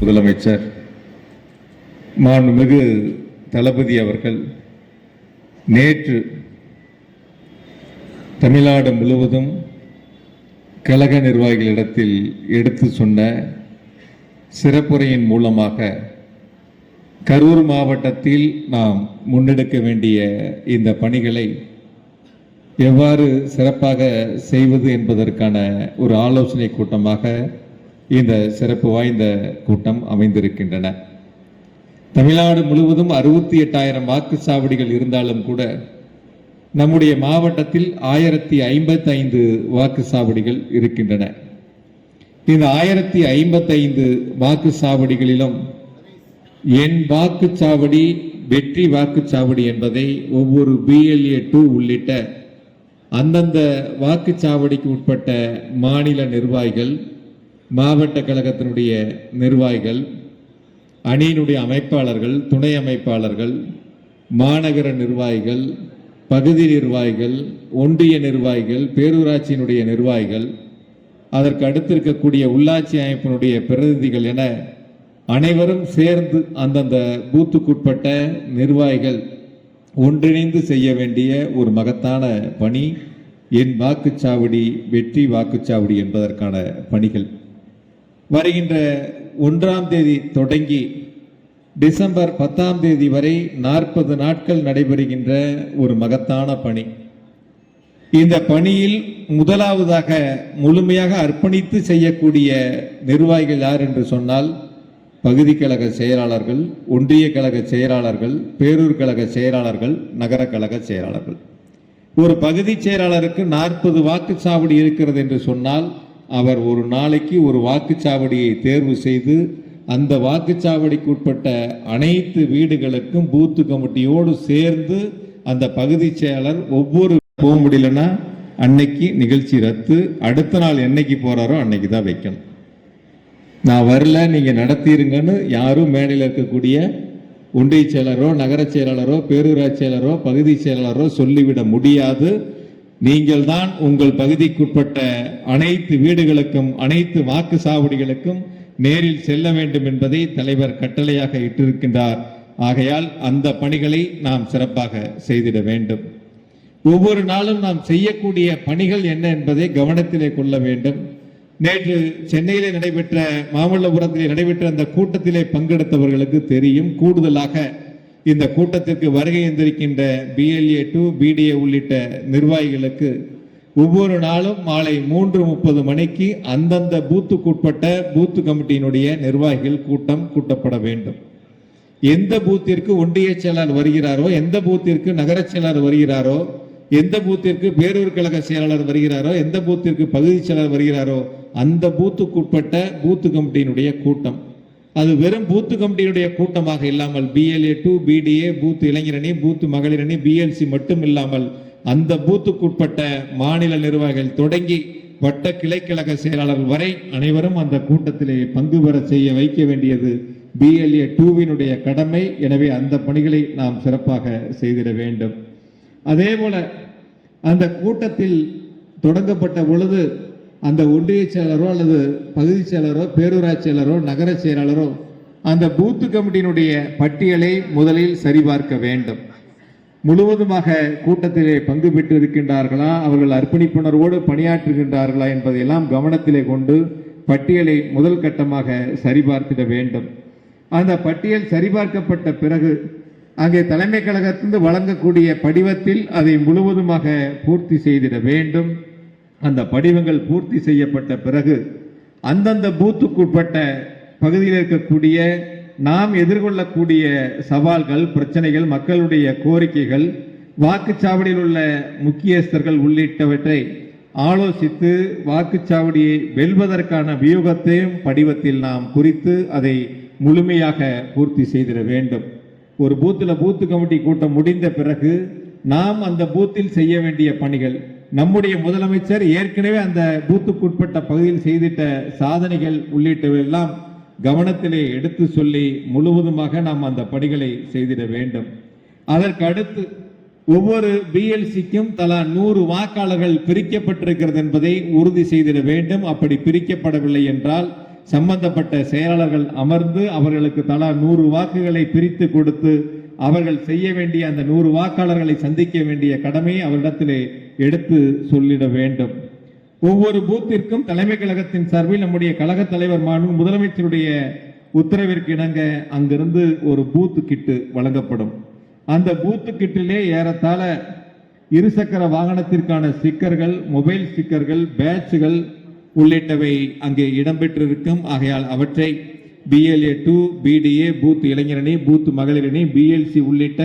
முதலமைச்சர் மாண்புமிகு தளபதி அவர்கள் நேற்று தமிழ்நாடு முழுவதும் கழக நிர்வாகிகளிடத்தில் எடுத்து சொன்ன சிறப்புரையின் மூலமாக கரூர் மாவட்டத்தில் நாம் முன்னெடுக்க வேண்டிய இந்த பணிகளை எவ்வாறு சிறப்பாக செய்வது என்பதற்கான ஒரு ஆலோசனை கூட்டமாக இந்த சிறப்பு வாய்ந்த கூட்டம் அமைந்திருக்கின்றன. தமிழ்நாடு முழுவதும் அறுபத்தி எட்டாயிரம் வாக்குச்சாவடிகள் இருந்தாலும் கூட நம்முடைய மாவட்டத்தில் ஆயிரத்தி ஐம்பத்தைந்து வாக்குச்சாவடிகள் இருக்கின்றன. இந்த ஆயிரத்தி ஐம்பத்தைந்து வாக்குச்சாவடிகளிலும் என் வாக்குச்சாவடி வெற்றி வாக்குச்சாவடி என்பதை ஒவ்வொரு பிஎல்ஏ டூ உள்ளிட்ட அந்தந்த வாக்குச்சாவடிக்கு உட்பட்ட மாநில நிர்வாகிகள் மாவட்ட கழகத்தினுடைய நிர்வாகிகள் அணியினுடைய அமைப்பாளர்கள் துணை அமைப்பாளர்கள் மாநகர நிர்வாகிகள் பகுதி நிர்வாகிகள் ஒன்றிய நிர்வாகிகள் பேரூராட்சியினுடைய நிர்வாகிகள் அதற்கு அடுத்து இருக்கக்கூடிய உள்ளாட்சி அமைப்பினுடைய பிரதிநிதிகள் என அனைவரும் சேர்ந்து அந்தந்த பூத்துக்குட்பட்ட நிர்வாகிகள் ஒன்றிணைந்து செய்ய வேண்டிய ஒரு மகத்தான பணி என் வாக்குச்சாவடி வெற்றி வாக்குச்சாவடி என்பதற்கான பணிகள். வருகின்ற ஒன்றாம் தேதி தொடங்கி டிசம்பர் பத்தாம் தேதி வரை நாற்பது நாட்கள் நடைபெறுகின்ற ஒரு மகத்தான பணி. இந்த பணியில் முதலாவதாக முழுமையாக அர்ப்பணித்து செய்யக்கூடிய நிர்வாகிகள் யார் என்று சொன்னால் பகுதி கழக செயலாளர்கள் ஒன்றிய கழக செயலாளர்கள் பேரூர் கழக செயலாளர்கள் நகர கழக செயலாளர்கள். ஒரு பகுதி செயலாளருக்கு நாற்பது வாக்குச்சாவடி இருக்கிறது என்று சொன்னால் அவர் ஒரு நாளைக்கு ஒரு வாக்குச்சாவடியை தேர்வு செய்து அந்த வாக்குச்சாவடிக்கு உட்பட்ட அனைத்து வீடுகளுக்கும் பூத்து கமிட்டியோடு சேர்ந்து அந்த பகுதி செயலாளர் ஒவ்வொரு போக முடியலன்னா அன்னைக்கு நிகழ்ச்சி ரத்து அடுத்த நாள் என்னைக்கு போறாரோ அன்னைக்கு தான் வைக்கணும். நான் வரல நீங்க நடத்திருங்கன்னு யாரும் மேடையில் இருக்கக்கூடிய ஒன்றிய செயலரோ நகர செயலாளரோ பேரூராட்சி செயலரோ பகுதி செயலாளரோ சொல்லிவிட முடியாது. நீங்கள் தான் உங்கள் பகுதிக்குட்பட்ட அனைத்து வீடுகளுக்கும் அனைத்து வாக்கு சாவடிகளுக்கும் நேரில் செல்ல வேண்டும் என்பதை தலைவர் கட்டளையாக இட்டிருக்கின்றார். ஆகையால் அந்த பணிகளை நாம் சிறப்பாக செய்திட வேண்டும். ஒவ்வொரு நாளும் நாம் செய்யக்கூடிய பணிகள் என்ன என்பதை கவனத்திலே கொள்ள வேண்டும். நேற்று சென்னையிலே நடைபெற்ற மாமல்லபுரத்திலே நடைபெற்ற அந்த கூட்டத்திலே பங்கெடுத்தவர்களுக்கு தெரியும். கூடுதலாக இந்த கூட்டத்திற்கு வருகை எந்திருக்கின்ற பிஎல்ஏ டூ பிடிஏ உள்ளிட்ட நிர்வாகிகளுக்கு ஒவ்வொரு நாளும் மாலை மூன்று முப்பது மணிக்கு அந்தந்த பூத்துக்குட்பட்ட பூத்து கமிட்டியினுடைய நிர்வாகிகள் கூட்டம் கூட்டப்பட வேண்டும். எந்த பூத்திற்கு ஒன்றிய செயலாளர் வருகிறாரோ எந்த பூத்திற்கு நகரச் செயலாளர் வருகிறாரோ எந்த பூத்திற்கு பேரூர் கழக செயலாளர் வருகிறாரோ எந்த பூத்திற்கு பகுதி செயலாளர் வருகிறாரோ அந்த பூத்துக்குட்பட்ட பூத்து கமிட்டியினுடைய கூட்டம் அது வெறும் பூத்து கமிட்டியினுடைய கூட்டமாக இல்லாமல் பிஎல்ஏ டூ பிடிஏ பூத் இளைஞரணி பூத் மகளிரணி பிஎல்சி மட்டும் இல்லாமல் அந்த பூத்துக்குட்பட்ட மாநில நிர்வாகிகள் தொடங்கி வட்ட கிளைக்கழக செயலாளர்கள் வரை அனைவரும் அந்த கூட்டத்திலே பங்கு பெற செய்ய வைக்க வேண்டியது பிஎல்ஏ டூவினுடைய கடமை. எனவே அந்த பணிகளை நாம் சிறப்பாக செய்திட வேண்டும். அதே போல அந்த கூட்டத்தில் தொடங்கப்பட்ட பொழுது அந்த ஒன்றிய செயலரோ அல்லது பகுதி செயலரோ பேரூராட்சி செயலரோ நகர செயலாளரோ அந்த பூத்து கமிட்டியினுடைய பட்டியலை முதலில் சரிபார்க்க வேண்டும். முழுவதுமாக கூட்டத்திலே பங்கு பெற்று இருக்கின்றார்களா அவர்கள் அர்ப்பணிப்புணர்வோடு பணியாற்றுகின்றார்களா என்பதையெல்லாம் கவனத்திலே கொண்டு பட்டியலை முதல் கட்டமாக சரிபார்த்திட வேண்டும். அந்த பட்டியல் சரிபார்க்கப்பட்ட பிறகு அங்கே தலைமை கழகத்திலிருந்து வழங்கக்கூடிய படிவத்தில் அதை முழுவதுமாக பூர்த்தி செய்திட வேண்டும். அந்த படிவங்கள் பூர்த்தி செய்யப்பட்ட பிறகு அந்தந்த பூத்துக்குட்பட்ட பகுதியில் இருக்கக்கூடிய நாம் எதிர்கொள்ளக்கூடிய சவால்கள் பிரச்சனைகள் மக்களுடைய கோரிக்கைகள் வாக்குச்சாவடியில் உள்ள முக்கியஸ்தர்கள் உள்ளிட்டவற்றை ஆலோசித்து வாக்குச்சாவடியை வெல்வதற்கான வியூகத்தையும் படிவத்தில் நாம் குறித்து அதை முழுமையாக பூர்த்தி செய்திட வேண்டும். ஒரு பூத்தில் பூத்து கமிட்டி கூட்டம் முடிந்த பிறகு நாம் அந்த பூத்தில் செய்ய வேண்டிய பணிகள் நம்முடைய முதலமைச்சர் ஏற்கனவே அந்த பூத்துக்குட்பட்ட பகுதியில் செய்திட்ட சாதனைகள் உள்ளிட்டவையெல்லாம் கவனத்திலே எடுத்து சொல்லி முழுவதுமாக நாம் அந்த பணிகளை செய்திட வேண்டும். அதற்கு அடுத்து ஒவ்வொரு பிஎல்சிக்கும் தலா நூறு வாக்காளர்கள் பிரிக்கப்பட்டிருக்கிறது என்பதை உறுதி செய்திட வேண்டும். அப்படி பிரிக்கப்படவில்லை என்றால் சம்பந்தப்பட்ட செயலாளர்கள் அமர்ந்து அவர்களுக்கு தலா நூறு வாக்குகளை பிரித்து கொடுத்து அவர்கள் செய்ய வேண்டிய அந்த நூறு வாக்காளர்களை சந்திக்க வேண்டிய கடமையை அவரிடத்திலே எடுத்து சொல்லிட வேண்டும். ஒவ்வொரு பூத்திற்கும் தலைமை கழகத்தின் சார்பில் நம்முடைய கழக தலைவர் மாண்பு முதலமைச்சருடைய உத்தரவிற்கு இணங்க அங்கிருந்து ஒரு பூத்து கிட்டு வழங்கப்படும். அந்த பூத்து கிட்டிலே ஏறத்தாழ இருசக்கர வாகனத்திற்கான ஸ்டிக்கர்கள் மொபைல் ஸ்டிக்கர்கள் பேட்சுகள் உள்ளிட்டவை அங்கே இடம்பெற்றிருக்கும். ஆகையால் அவற்றை பிஎல்ஏ டூ பிடிஏ பூத் இளைஞரணி பூத் மகளிரணி பிஎல்சி உள்ளிட்ட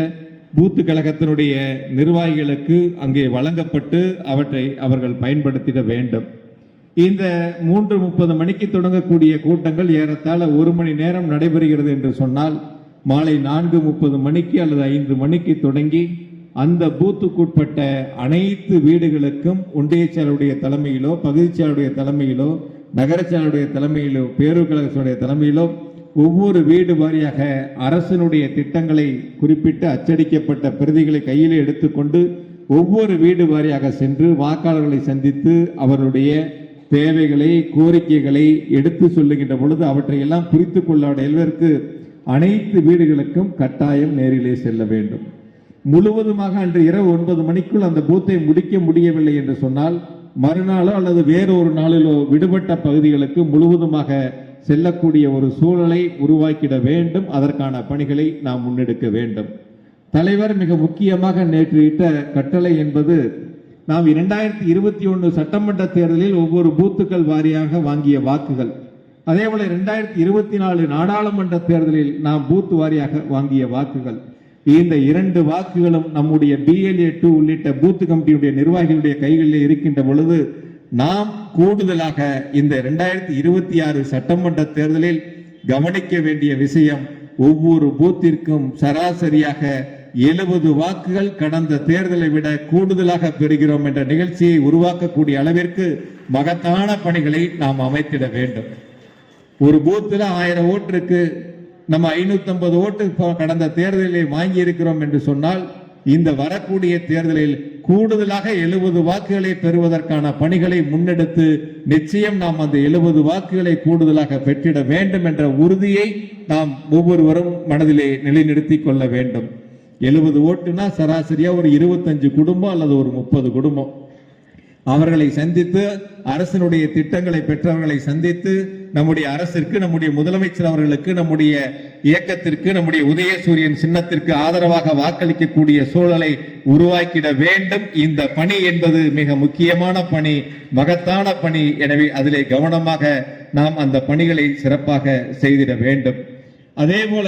பூத்து கழகத்தினுடைய நிர்வாகிகளுக்கு அங்கே வழங்கப்பட்டு அவற்றை அவர்கள் பயன்படுத்திட வேண்டும். இந்த மூன்று முப்பது மணிக்கு தொடங்கக்கூடிய கூட்டங்கள் ஏறத்தாழ ஒரு மணி நேரம் நடைபெறுகிறது என்று சொன்னால் மாலை நான்கு முப்பது மணிக்கு அல்லது ஐந்து மணிக்கு தொடங்கி அந்த பூத்துக்குட்பட்ட அனைத்து வீடுகளுக்கும் ஒன்றிய செயலருடைய தலைமையிலோ பகுதிச் செயலருடைய தலைமையிலோ நகர தலைமையிலோ பேரூர் கழகத்தினுடைய தலைமையிலோ ஒவ்வொரு வீடு வாரியாக அரசனுடைய திட்டங்களை குறிப்பிட்டு அச்சடிக்கப்பட்ட பிரதிகளை கையிலே எடுத்துக்கொண்டு ஒவ்வொரு வீடு வாரியாக சென்று வாக்காளர்களை சந்தித்து அவருடைய தேவைகளை கோரிக்கைகளை எடுத்து சொல்லுகின்ற பொழுது அவற்றையெல்லாம் புரித்து கொள்ளாதவருக்கு அனைத்து வீடுகளுக்கும் கட்டாயம் நேரிலே செல்ல வேண்டும். முழுவதுமாக அன்று இரவு ஒன்பது மணிக்குள் அந்த பூத்தை முடிக்க முடியவில்லை என்று சொன்னால் மறுநாளோ அல்லது வேறொரு நாளிலோ விடுபட்ட பகுதிகளுக்கு முழுவதுமாக செல்லக்கூடிய ஒரு சூழலை உருவாக்கிட வேண்டும். அதற்கான பணிகளை நாம் முன்னெடுக்க வேண்டும். தலைவர் மிக முக்கியமாக நேற்று இட்ட கட்டளை என்பது நாம் இரண்டாயிரத்தி இருபத்தி ஒன்று சட்டமன்ற தேர்தலில் ஒவ்வொரு பூத்துக்கள் வாரியாக வாங்கிய வாக்குகள். அதேபோல இரண்டாயிரத்தி இருபத்தி நாலு நாடாளுமன்ற தேர்தலில் நாம் பூத்து வாரியாக வாங்கிய வாக்குகள். இந்த இரண்டு வாக்குகளும் நம்முடைய பிஎல்ஏ டூ உள்ளிட்ட பூத் கமிட்டியுடைய நிர்வாகிகளுடைய கைகளில் இருக்கின்ற பொழுது நாம் கூடுதலாக இந்த இரண்டாயிரத்தி இருபத்தி ஆறு சட்டமன்ற தேர்தலில் கவனிக்க வேண்டிய விஷயம் ஒவ்வொரு பூத்திற்கும் சராசரியாக எழுபது வாக்குகள் கடந்த தேர்தலை விட கூடுதலாக பெறுகிறோம் என்ற நிகழ்ச்சியை உருவாக்கக்கூடிய அளவிற்கு மகத்தான பணிகளை நாம் அமைத்திட வேண்டும். ஒரு பூத்துல ஆயிரம் ஓட்டுக்கு நம்ம ஐநூத்தி ஐம்பது ஓட்டு கடந்த தேர்தலில் வாங்கி இருக்கிறோம் என்று சொன்னால் இந்த வரக்கூடிய தேர்தலில் கூடுதலாக எழுபது வாக்குகளை பெறுவதற்கான பணிகளை முன்னெடுத்து நிச்சயம் நாம் அந்த எழுபது வாக்குகளை கூடுதலாக பெற்றிட வேண்டும் என்ற உறுதியை நாம் ஒவ்வொருவரும் மனதிலே நிலைநிறுத்திக் கொள்ள வேண்டும். எழுபது ஓட்டுனா சராசரியா ஒரு இருபத்தஞ்சு குடும்பம் அல்லது ஒரு முப்பது குடும்பம். அவர்களை சந்தித்து அரசினுடைய திட்டங்களை பெற்றவர்களை சந்தித்து நம்முடைய அரசிற்கு நம்முடைய முதலமைச்சர் அவர்களுக்கு நம்முடைய இயக்கத்திற்கு நம்முடைய உதயசூரியன் சின்னத்திற்கு ஆதரவாக வாக்களிக்கக்கூடிய சூழலை உருவாக்கிட வேண்டும். இந்த பணி என்பது மிக முக்கியமான பணி மகத்தான பணி. எனவே அதிலே கவனமாக நாம் அந்த பணிகளை சிறப்பாக செய்திட வேண்டும். அதே போல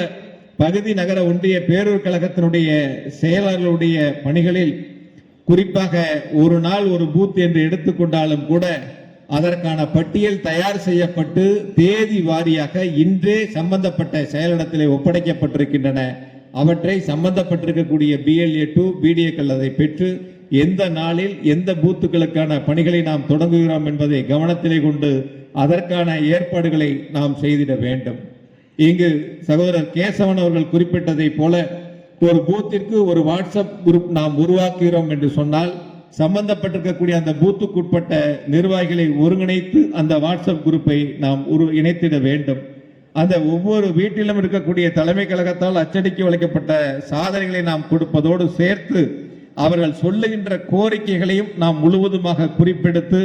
பகுதி நகர ஒன்றிய பேரூர் கழகத்தினுடைய செயலாளர்களுடைய பணிகளில் குறிப்பாக ஒரு நாள் ஒரு பூத் என்று எடுத்துக்கொண்டாலும் கூட அதற்கான பட்டியல் தயார் செய்யப்பட்டு தேதி வாரியாக இன்றே சம்பந்தப்பட்ட செயலிடத்திலே ஒப்படைக்கப்பட்டிருக்கின்றன. அவற்றை சம்பந்தப்பட்டிருக்கக்கூடிய பிஎல்ஏ டூ பிடிஏக்கள் அதை பெற்று எந்த நாளில் எந்த பூத்துக்களுக்கான பணிகளை நாம் தொடங்குகிறோம் என்பதை கவனத்திலே கொண்டு அதற்கான ஏற்பாடுகளை நாம் செய்திட வேண்டும். இங்கு சகோதரர் கேசவன் அவர்கள் குறிப்பிட்டதைப் போல ஒரு பூத்திற்கு ஒரு வாட்ஸ்அப் குரூப் நாம் உருவாக்குகிறோம் என்று சொன்னால் சம்பந்தப்பட்டிருக்கக்கூடிய அந்த பூத்துக்குட்பட்ட நிர்வாகிகளை ஒருங்கிணைத்து அந்த வாட்ஸ்அப் குரூப்பை நாம் உரு இணைத்திட வேண்டும். அந்த ஒவ்வொரு வீட்டிலும் இருக்கக்கூடிய தலைமை கழகத்தால் அச்சடிக்கு வளைக்கப்பட்ட சாதனைகளை நாம் கொடுப்பதோடு சேர்த்து அவர்கள் சொல்லுகின்ற கோரிக்கைகளையும் நாம் முழுவதுமாக குறிப்பெடுத்து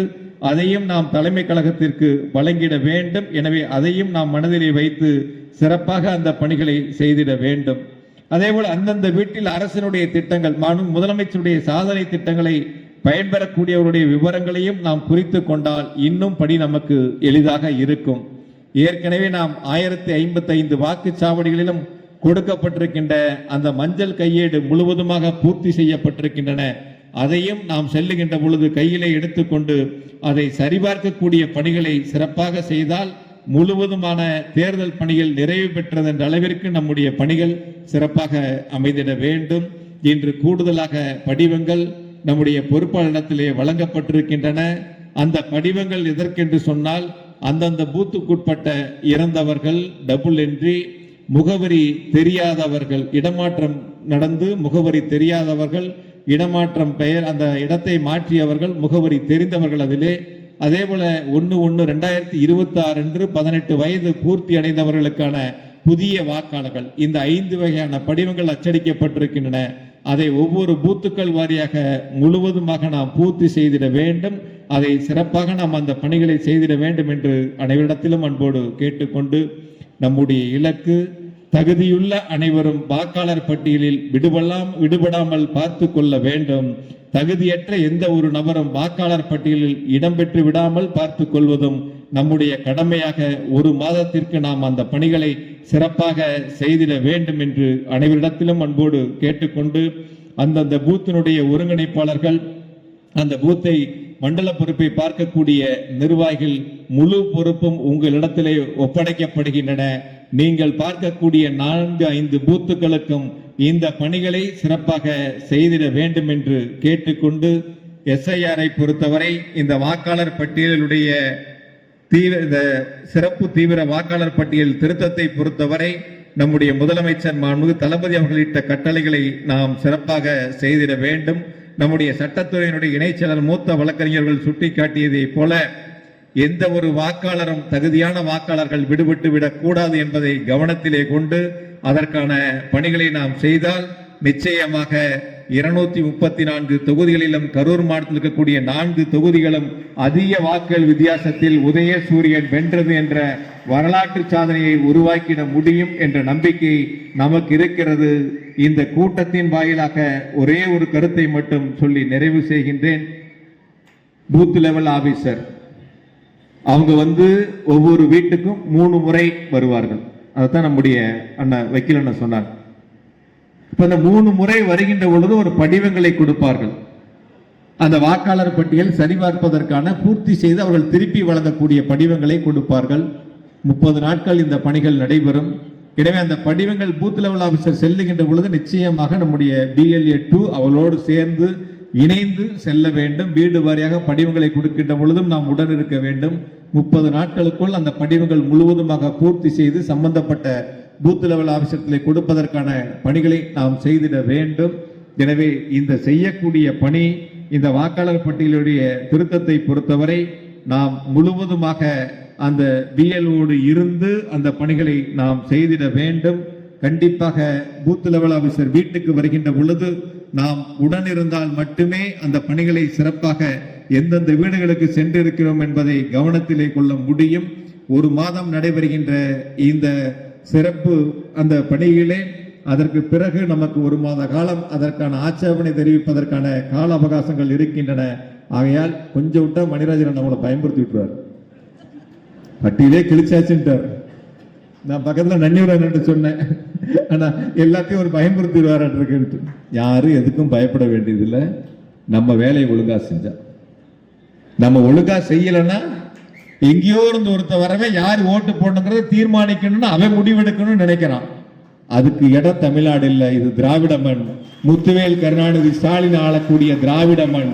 அதையும் நாம் தலைமை கழகத்திற்கு வழங்கிட வேண்டும். எனவே அதையும் நாம் மனதிலே வைத்து சிறப்பாக அந்த பணிகளை செய்திட வேண்டும். அதேபோல் அந்தந்த வீட்டில் அரசினுடைய திட்டங்கள் மாண்பு முதலமைச்சருடைய சாதனை திட்டங்களை பயன்பெறக்கூடியவருடைய விவரங்களையும் நாம் குறித்து கொண்டால் இன்னும் படி நமக்கு எளிதாக இருக்கும். ஏற்கனவே நாம் ஆயிரத்தி ஐம்பத்தி ஐந்து வாக்குச்சாவடிகளிலும் கொடுக்கப்பட்டிருக்கின்ற அந்த மஞ்சள் கையேடு முழுவதுமாக பூர்த்தி செய்யப்பட்டிருக்கின்றன. அதையும் நாம் செல்லுகின்ற பொழுது கையிலே எடுத்துக்கொண்டு அதை சரிபார்க்கக்கூடிய பணிகளை சிறப்பாக செய்தால் முழுவதுமான தேர்தல் பணிகள் நிறைவு பெற்றது என்ற அளவிற்கு நம்முடைய பணிகள் சிறப்பாக அமைந்திட வேண்டும். இன்று கூடுதலாக படிவங்கள் நம்முடைய பொறுப்பாளரிடத்திலே வழங்கப்பட்டிருக்கின்றன. அந்த படிவங்கள் எதற்கென்று சொன்னால் அந்தந்த பூத்துக்குட்பட்ட இறந்தவர்கள் டபுள் என்றி முகவரி தெரியாதவர்கள் இடமாற்றம் நடந்து முகவரி தெரியாதவர்கள் இடமாற்றம் பெயர் அந்த இடத்தை மாற்றியவர்கள் முகவரி தெரிந்தவர்கள் அதிலே அதே போல ஒன்று ஒன்று ரெண்டாயிரத்தி இருபத்தி ஆறு அன்று பதினெட்டு வயது பூர்த்தி அடைந்தவர்களுக்கான புதிய வாக்காளர்கள். இந்த ஐந்து வகையான படிவங்கள் அச்சடிக்கப்பட்டிருக்கின்றன. அதை ஒவ்வொரு பூத்துக்கள் வாரியாக முழுவதுமாக நாம் பூர்த்தி செய்திட வேண்டும். அதை சிறப்பாக நாம் அந்த பணிகளை செய்திட வேண்டும் என்று அனைவரிடத்திலும் அன்போடு கேட்டுக்கொண்டு நம்முடைய இலக்கு தகுதியுள்ள அனைவரும் வாக்காளர் பட்டியலில் விடுபடலாம் விடுபடாமல் பார்த்து கொள்ள வேண்டும். தகுதியற்ற எந்த ஒரு நபரும் வாக்காளர் பட்டியலில் இடம்பெற்று விடாமல் பார்த்து கொள்வதும் நம்முடைய கடமையாக ஒரு மாதத்திற்கு நாம் அந்த பணிகளை சிறப்பாக செய்திட வேண்டும் என்று அனைவரிடத்திலும் அன்போடு கேட்டுக்கொண்டு அந்தந்த பூத்தினுடைய ஒருங்கிணைப்பாளர்கள் அந்த பூத்தை மண்டல பொறுப்பை பார்க்கக்கூடிய நிர்வாகிகள் முழு பொறுப்பும் உங்களிடத்திலே ஒப்படைக்கப்படுகின்றன. நீங்கள் பார்க்கக்கூடிய நான்கு ஐந்து பூத்துக்களுக்கும் இந்த பணிகளை சிறப்பாக செய்திட வேண்டும் என்று கேட்டுக்கொண்டு எஸ்ஐஆரை பொறுத்தவரை இந்த வாக்காளர் பட்டியலுடைய தீவிர இந்த சிறப்பு தீவிர வாக்காளர் பட்டியல் திருத்தத்தை பொறுத்தவரை நம்முடைய முதலமைச்சர் மாண்பு தளபதி அவர்களிட்ட கட்டளைகளை நாம் சிறப்பாக செய்திட வேண்டும். நம்முடைய சட்டத்துறையினுடைய இணைச்செயலர் மூத்த வழக்கறிஞர்கள் சுட்டிக்காட்டியதைப் போல எந்த ஒரு வாக்காளரும் தகுதியான வாக்காளர்கள் விடுபட்டு விடக்கூடாது என்பதை கவனத்திலே கொண்டு அதற்கான பணிகளை நாம் செய்தால் நிச்சயமாக இருநூத்தி முப்பத்தி நான்கு தொகுதிகளிலும் கரூர் மாவட்டத்தில் இருக்கக்கூடிய நான்கு தொகுதிகளும் அதிக வாக்குகள் வித்தியாசத்தில் உதய சூரியன் வென்றது என்ற வரலாற்று சாதனையை உருவாக்கிட முடியும் என்ற நம்பிக்கை நமக்கு இருக்கிறது. இந்த கூட்டத்தின் வாயிலாக ஒரே ஒரு கருத்தை மட்டும் சொல்லி நிறைவு செய்கின்றேன். பூத் லெவல் ஆபீசர் அவங்க வந்து ஒவ்வொரு வீட்டுக்கும் மூணு முறை வருவார்கள். அதைத்தான் நம்முடைய அண்ணன் வக்கீல் அண்ணன் சொன்னார். இப்போ அந்த மூணு முறை வருகின்ற பொழுது ஒரு படிவங்களை கொடுப்பார்கள். அந்த வாக்காளர் பட்டியல் சரிபார்ப்பதற்கான பூர்த்தி செய்து அவர்கள் திருப்பி வழங்கக்கூடிய படிவங்களை கொடுப்பார்கள். முப்பது நாட்கள் இந்த பணிகள் நடைபெறும். எனவே அந்த படிவங்கள் பூத் லெவல் ஆஃபீஸர் செல்லுகின்ற பொழுது நிச்சயமாக நம்முடைய பிஎல்ஏ டூ அவளோடு சேர்ந்து இணைந்து செல்ல வேண்டும். வீடு வாரியாக படிவங்களை கொடுக்கின்ற பொழுதும் நாம் உடன் இருக்க வேண்டும். முப்பது நாட்களுக்குள் அந்த படிவங்கள் முழுவதுமாக பூர்த்தி செய்து சம்பந்தப்பட்ட பூத் லெவல் ஆபீசர்களை கொடுப்பதற்கான பணிகளை நாம் செய்திட வேண்டும். எனவே இந்த செய்யக்கூடிய பணி இந்த வாக்காளர் பட்டியலுடைய திருத்தத்தை பொறுத்தவரை நாம் முழுவதுமாக அந்த பிஎல்ஓடு இருந்து அந்த பணிகளை நாம் செய்திட வேண்டும். கண்டிப்பாக பூத் லெவல் ஆபீசர் வீட்டுக்கு வருகின்ற பொழுது நாம் உடனிருந்தால் மட்டுமே அந்த பணிகளை சிறப்பாக எந்தெந்த வீடுகளுக்கு சென்றிருக்கிறோம் என்பதை கவனத்திலே கொள்ள முடியும். ஒரு மாதம் நடைபெறுகின்ற இந்த சிறப்பு அந்த பணிகளே அதற்கு பிறகு நமக்கு ஒரு மாத காலம் அதற்கான ஆட்சேபனை தெரிவிப்பதற்கான கால அவகாசங்கள் இருக்கின்றன. ஆகையால் கொஞ்சம் விட்டா மணிராஜன் நம்மளை பயன்படுத்தி விட்டுருவார் பட்டியலே கிழிச்சாச்சுட்டார் நான் பக்கத்தில் நன்னியுடன் சொன்னேன். ஆனா எல்லாத்தையும் ஒரு பயன்படுத்திடுவார்ன்ட்டு யாரும் எதுக்கும் பயப்பட வேண்டியதில்லை. நம்ம வேலையை ஒழுங்கா செஞ்சா. நம்ம ஒழுங்கா செய்யலைன்னா எங்கேயோ இருந்து ஒருத்த வரவே யார் ஓட்டு போடணுங்கிறத தீர்மானிக்கணும்னு அவன் முடிவெடுக்கணும்னு நினைக்கிறான். அதுக்கு இடம் தமிழ்நாடு இல்லை. இது திராவிட மண். முத்துவேல் கருணாநிதி ஸ்டாலின் ஆளக்கூடிய திராவிட மண்.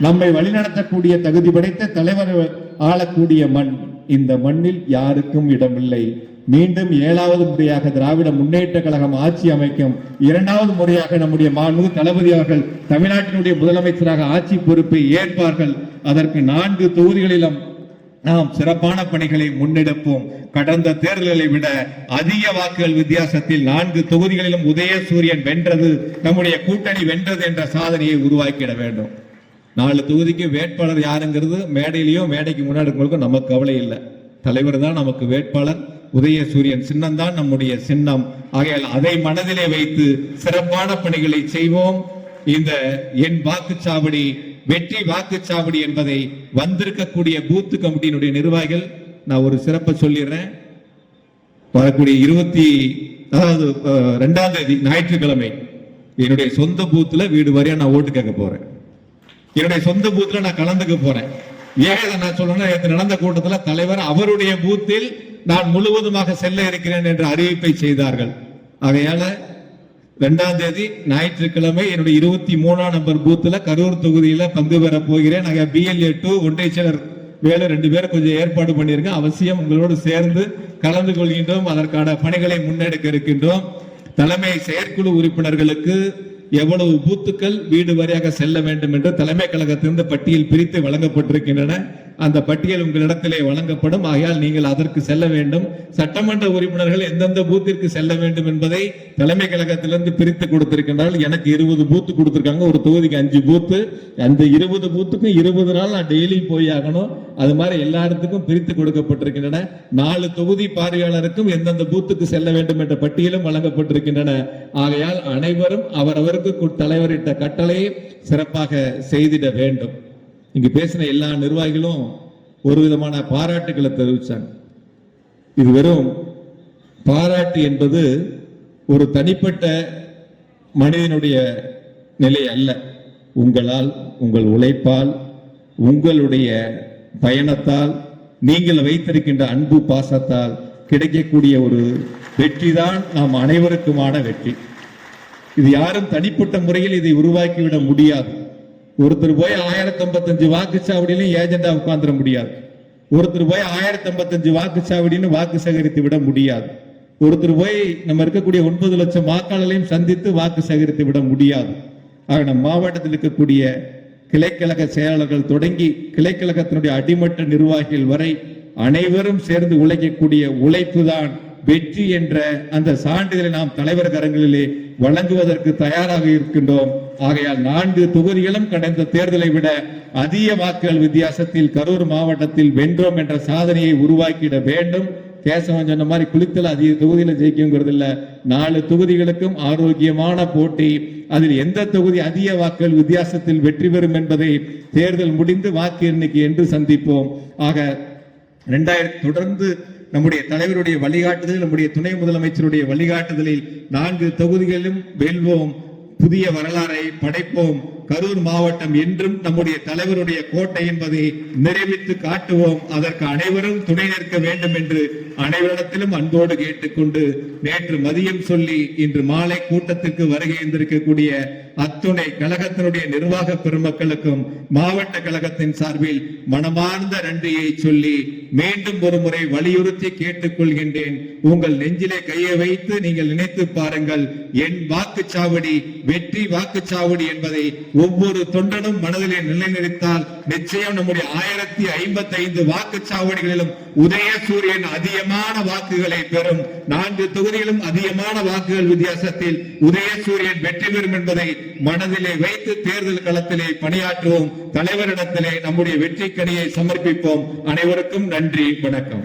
நம்மை வழிநடத்தக்கூடிய தகுதி படைத்த தலைவர் ஆளக்கூடிய மண். இந்த மண்ணில் யாருக்கும் இடமில்லை. மீண்டும் ஏழாவது முறையாக திராவிட முன்னேற்ற கழகம் ஆட்சி அமைக்கும் இரண்டாவது முறையாக நம்முடைய மாண்பு தளபதி அவர்கள் தமிழ்நாட்டினுடைய முதலமைச்சராக ஆட்சி பொறுப்பை ஏற்பார்கள். அதற்கு நான்கு தொகுதிகளிலும் நாம் சிறப்பான பணிகளை முன்னெடுப்போம். கடந்த தேர்தல்களை விட அதிக வாக்குகள் வித்தியாசத்தில் நான்கு தொகுதிகளிலும் உதயசூரியன் வென்றது நம்முடைய கூட்டணி வென்றது என்ற சாதனையை உருவாக்கிட வேண்டும். நாலு தொகுதிக்கு வேட்பாளர் யாருங்கிறது? மேடையிலையோ மேடைக்கு முன்னாடி இருக்கிறவங்களுக்கும் நமக்கு கவலை இல்லை. தலைவர் தான் நமக்கு வேட்பாளர். உதயசூரியன் சின்னம் தான் நம்முடைய சின்னம். ஆகையால் அதை மனதிலே வைத்து சிறப்பான பணிகளை செய்வோம். இந்த என் வாக்குச்சாவடி வெற்றி வாக்குச்சாவடி என்பதை வந்திருக்கக்கூடிய பூத் கமிட்டியினுடைய நிர்வாகிகள் நான் ஒரு சிறப்பை சொல்லிடுறேன். வரக்கூடிய இருபத்தி அதாவது ரெண்டாம் தேதி ஞாயிற்றுக்கிழமை என்னுடைய சொந்த பூத்துல வீடு வரையா நான் ஓட்டு கேட்க போறேன். என்னுடைய சொந்த பூத்துல நான் கலந்துக்க போறேன். ஏன் நான் சொல்லணும் நேற்று நடந்த கூட்டத்துல தலைவர் அவருடைய பூத்தில் நான் முழுவதுமாக செல்ல இருக்கிறேன் என்ற அறிவிப்பை செய்தார்கள். ஆகையால ரெண்டாம் தேதி ஞாயிற்றுக்கிழமை என்னுடைய இருபத்தி மூணாம் நம்பர் பூத்துல கரூர் தொகுதியில பங்கு பெற போகிறேன். நாங்க பிஎல்ஏ டூ ஒன்றிய செயலர் வேலை ரெண்டு பேரும் கொஞ்சம் ஏற்பாடு பண்ணியிருக்கேன் அவசியம் உங்களோடு சேர்ந்து கலந்து கொள்கின்றோம். அதற்கான பணிகளை முன்னெடுக்க இருக்கின்றோம். தலைமை செயற்குழு உறுப்பினர்களுக்கு எவ்வளவு பூத்துக்கள் வீடு வரையாக செல்ல வேண்டும் என்று தலைமை கழகத்திலிருந்து பட்டியல் பிரித்து வழங்கப்பட்டிருக்கின்றன. அந்த பட்டியல் உங்களிடத்திலே வழங்கப்படும். ஆகையால் நீங்கள் அதற்கு செல்ல வேண்டும். சட்டமன்ற உறுப்பினர்கள் எந்தெந்த பூத்திற்கு செல்ல வேண்டும் என்பதை தலைமை கழகத்திலிருந்து பிரித்து கொடுத்திருக்கின்றார்கள். எனக்கு இருபது பூத்து கொடுத்திருக்காங்க. ஒரு தொகுதிக்கு அஞ்சு பூத்து. அந்த இருபது பூத்துக்கும் இருபது நாள் நான் டெய்லி போய் ஆகணும். அது மாதிரி எல்லா இடத்துக்கும் பிரித்து கொடுக்கப்பட்டிருக்கின்றன. நாலு தொகுதி பார்வையாளருக்கும் எந்தெந்த பூத்துக்கு செல்ல வேண்டும் என்ற பட்டியலும் வழங்கப்பட்டிருக்கின்றன. ஆகையால் அனைவரும் அவரவருக்கு தலைவரிட்ட கட்டளையை சிறப்பாக செய்திட வேண்டும். இங்கு பேசின எல்லா நிர்வாகிகளும் ஒரு விதமான பாராட்டுகளை தெரிவித்தாங்க இது வெறும் பாராட்டு என்பது ஒரு தனிப்பட்ட மனிதனுடைய நிலை அல்ல. உங்களால் உங்கள் உழைப்பால் உங்களுடைய பயணத்தால் நீங்கள் வைத்திருக்கின்ற அன்பு பாசத்தால் கிடைக்கக்கூடிய ஒரு வெற்றி தான் நாம் அனைவருக்குமான வெற்றி. இது யாரும் தனிப்பட்ட முறையில் இதை உருவாக்கிவிட முடியாது. ஒருத்தர் போய் ஆயிரத்தி ஐம்பத்தஞ்சு வாக்குச்சாவடியிலும் ஏஜெண்டா உட்காந்துட முடியாது. ஒருத்தர் போய் ஆயிரத்தி ஐம்பத்தஞ்சு வாக்குச்சாவடின்னு வாக்கு சேகரித்து விட முடியாது. ஒருத்தர் போய் நம்ம இருக்கக்கூடிய ஒன்பது லட்சம் வாக்காளர்களையும் சந்தித்து வாக்கு சேகரித்து விட முடியாது. ஆக மாவட்டத்தில் இருக்கக்கூடிய கிளைக்கழக செயலாளர்கள் தொடங்கி கிளைக்கழகத்தினுடைய அடிமட்ட நிர்வாகிகள் வரை அனைவரும் சேர்ந்து உழைக்கக்கூடிய உழைப்பு தான் வெற்றி என்ற அந்த சான்றிதழை நாம் தலைவர் கரங்களிலே வழங்குவதற்கு தயாராக இருக்கின்றோம். ஆகையால் நான்கு தொகுதிகளும் கடந்த தேர்தலை விட அதிக வாக்குகள் வித்தியாசத்தில் கரூர் மாவட்டத்தில் வென்றோம் என்ற சாதனையை உருவாக்கிட வேண்டும். கேசவன் சொன்ன மாதிரி குளித்தல அதிக தொகுதியில ஜெயிக்குங்கிறது இல்ல. நாலு தொகுதிகளுக்கும் ஆரோக்கியமான போட்டி. அதில் எந்த தொகுதி அதிக வாக்குகள் வித்தியாசத்தில் வெற்றி பெறும் என்பதை தேர்தல் முடிந்து வாக்கு எண்ணிக்கை என்று சந்திப்போம். ஆக ரெண்டாயிரத்தி தொடர்ந்து நம்முடைய தலைவருடைய வழிகாட்டுதல் நம்முடைய துணை முதலமைச்சருடைய வழிகாட்டுதலில் நான்கு தொகுதிகளிலும் வெல்வோம் புதிய வரலாறை படைப்போம். கரூர் மாவட்டம் என்றும் நம்முடைய தலைவருடைய கோட்டை என்பதை நிறைவேற்றி காட்டுவோம். அதற்கு அனைவரும் துணை நிற்க வேண்டும் என்று அனைவரிடத்திலும் அன்போடு கேட்டுக்கொண்டு நேற்று மதியம் சொல்லி இன்று மாலை கூட்டத்திற்கு வருகை இருந்திருக்கக்கூடிய அத்துணை கழகத்தினுடைய நிர்வாக பெருமக்களுக்கும் மாவட்ட கழகத்தின் சார்பில் மனமார்ந்த நன்றியை சொல்லி மீண்டும் ஒரு முறை வலியுறுத்தி கேட்டுக்கொள்கின்றேன். உங்கள் நெஞ்சிலே கையை வைத்து நீங்கள் நினைத்து பாருங்கள். என் வாக்குச்சாவடி வெற்றி வாக்குச்சாவடி என்பதை ஒவ்வொரு தொண்டனும் மனதிலே நிலைநிறுத்தால் நிச்சயம் நம்முடைய ஆயிரத்தி ஐம்பத்தி ஐந்து வாக்குச்சாவடிகளிலும் உதயசூரியன் அதிகமான வாக்குகளை பெறும். நான்கு தொகுதிகளும் அதிகமான வாக்குகள் வித்தியாசத்தில் உதய சூரியன் வெற்றி பெறும் என்பதை மனதிலே வைத்து தேர்தல் களத்திலே பணியாற்றுவோம். தலைவரிடத்திலே நம்முடைய வெற்றி கனியை சமர்ப்பிப்போம். அனைவருக்கும் நன்றி வணக்கம்.